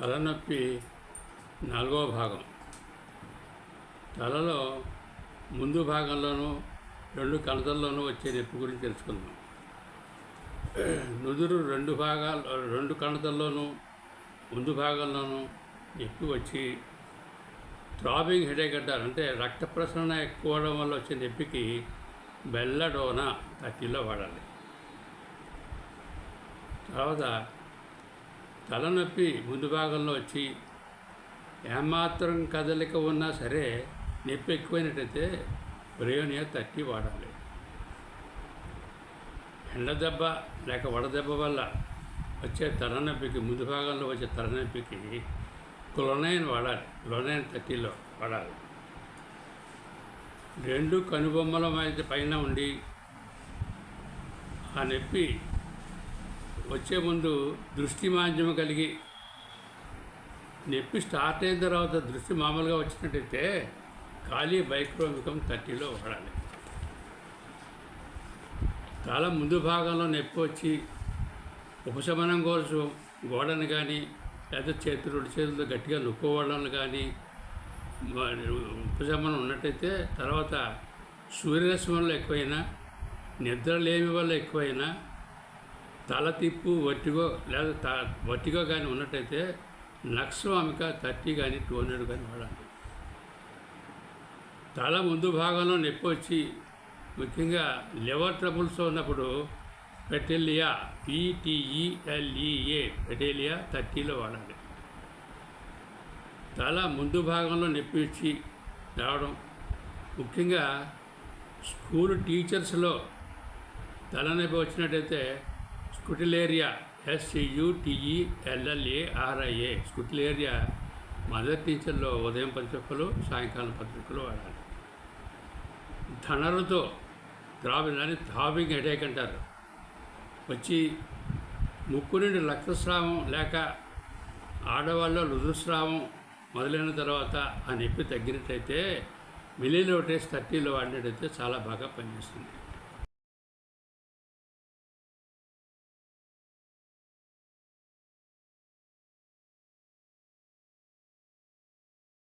తలనొప్పి నాలుగవ భాగం. తలలో ముందు భాగంలోనూ రెండు కణతల్లోనూ వచ్చే నొప్పి గురించి తెలుసుకుందాం. నుదురు రెండు భాగాలు రెండు కణతల్లోనూ ముందు భాగంలోనూ నొప్పి వచ్చి థ్రాబింగ్ హెడేక్ అంటారు. అంటే రక్త ప్రసరణ ఎక్కువ అవడం వల్ల వచ్చే నొప్పికి బెల్లడోనా తక్కిలో వాడాలి. తర్వాత తలనొప్పి ముందు భాగంలో వచ్చి ఏమాత్రం కదలిక ఉన్నా సరే నొప్పి ఎక్కువైనట్టయితే బ్రయోనియా తట్టి వాడాలి. ఎండ దెబ్బ లేక వడదెబ్బ వల్ల వచ్చే తలనొప్పికి ముందు భాగంలో వచ్చే తలనొప్పికి క్లోనైన్ వాడాలి. క్లోనైన్ థర్టీలో వాడాలి. రెండు కనుబొమ్మల మధ్య పైన ఉండి ఆ నొప్పి వచ్చే ముందు దృష్టి మాంద్యం కలిగి నొప్పి స్టార్ట్ అయిన తర్వాత దృష్టి మామూలుగా వచ్చినట్టయితే ఖాళీ బైక్రోమికం థర్టీలో వాడాలి. చాలా ముందు భాగంలో నొప్పి వచ్చి ఉపశమనం కోసం గోడను కానీ లేదా చేతి రెండు చేతులతో గట్టిగా నొక్కోవడం కానీ ఉపశమనం ఉన్నట్టయితే తర్వాత సూర్యరశ్మి వల్ల ఎక్కువైనా నిద్ర లేమి వల్ల ఎక్కువైనా తల తిప్పు వట్టిగో లేదా త వట్టిగో కానీ ఉన్నట్టయితే నక్స్వామిక థర్టీ కానీ టూ హండ్రెడ్ కానీ వాడాలి. తల ముందు భాగంలో నొప్పి వచ్చి ముఖ్యంగా లివర్ ట్రబుల్స్ ఉన్నప్పుడు పెటెలియా పిటిఈఎల్ఈఏ పెటెలియా థర్టీలో వాడాలి తల ముందు భాగంలో నొప్పి రావడం ముఖ్యంగా స్కూల్ టీచర్స్లో తలనొప్పి వచ్చినట్టయితే స్కుటిలేరియా ఎస్సియుటిఈఎల్ఎల్ఏఆర్ఐఏ స్కుటిలేరియా మదర్ టీచర్లో ఉదయం పత్రికలు సాయంకాలం పత్రికలు వాడాలి. ధనరుతో థ్రాబింగ్ అని హెడేక్ అంటారు. వచ్చి ముక్కు నుండి రక్తస్రావం లేక ఆడవాళ్ళ రుజుస్రావం మొదలైన తర్వాత ఆ నొప్పి తగ్గినట్టయితే మిలీలోటేస్ థర్టీలో వాడినట్టయితే చాలా బాగా పనిచేస్తుంది.